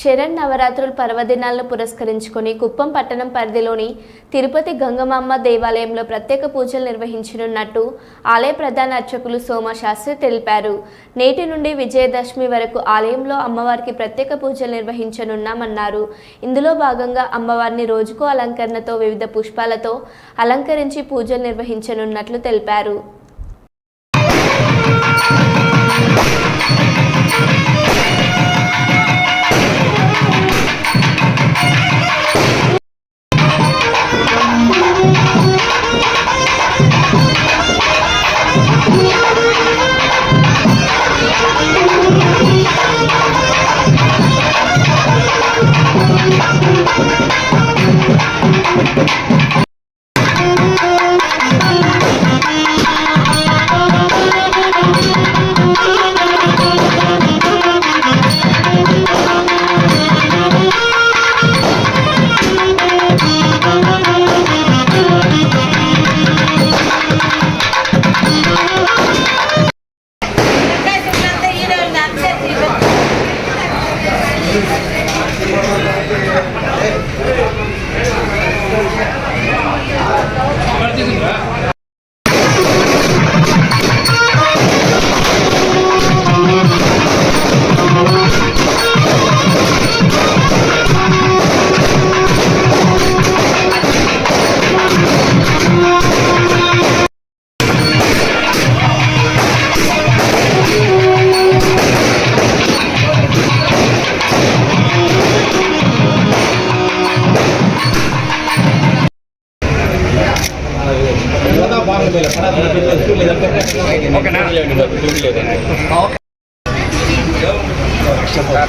శరణ్ నవరాత్రుల పర్వదినాలను పురస్కరించుకొని కుప్పం పట్టణం పరిధిలోని తిరుపతి గంగమామ్మ దేవాలయంలో ప్రత్యేక పూజలు నిర్వహించనున్నట్టు ఆలయ ప్రధాన అర్చకులు సోమశాస్త్రి తెలిపారు. నేటి నుండి విజయదశమి వరకు ఆలయంలో అమ్మవారికి ప్రత్యేక పూజలు నిర్వహించనున్నామన్నారు. ఇందులో భాగంగా అమ్మవారిని రోజుకో అలంకరణతో వివిధ పుష్పాలతో అలంకరించి పూజలు నిర్వహించనున్నట్లు తెలిపారు. Thank you.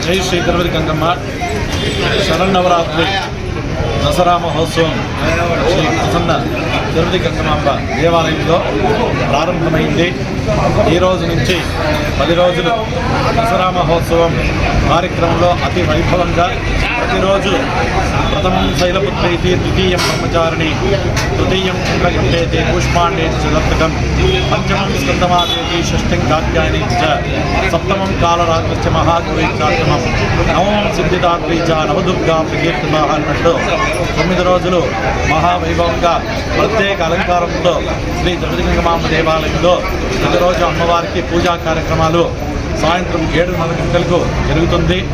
జై శ్రీ తిరుపతి గంగమ్మ. శరణ్ నవరాత్రి దసరా మహోత్సవం. శ్రీ ప్రసన్న. తిరుపతి గంగమాంబ దేవాలయంలో ప్రారంభమైంది. ఈ రోజు నుంచి పది రోజులు దసరా మహోత్సవం కార్యక్రమంలో అతి వైభవంగా ప్రతిరోజు ప్రథమం శైలపుత్రైతి ద్వితీయం బ్రహ్మచారిణి తృతీయం చంద్రగంటేతి పుష్పాండే చతుర్థకం పంచమం స్కందమాదేతి షష్ఠం కాత్యాయని చ సప్తమం కాలరాత్రి మహాగౌరీ చాత్మం నవమం సిద్ధిదాత్రి చ నవదుర్గా ప్రకీర్తిత అన్నట్టు తొమ్మిది రోజులు మహావైభవంగా ప్రత్యేక అలంకారంతో శ్రీ తిరుపతి దేవాలయంలో ప్రతిరోజు అమ్మవారికి పూజా కార్యక్రమాలు సాయంత్రం ఏడున్నర గంటలకు జరుగుతుంది.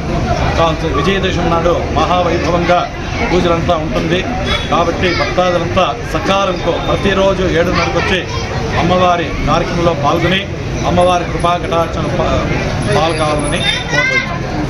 కా- విజయదశమి నాడు మహావైభవంగా పూజలంతా ఉంటుంది. కాబట్టి భక్తాదులంతా సకాలంతో ప్రతిరోజు ఏడున్నరకు వచ్చి అమ్మవారి కార్యక్రమంలో పాల్గొని అమ్మవారి కృపా పాల్గొనాలని కోరుతున్నాం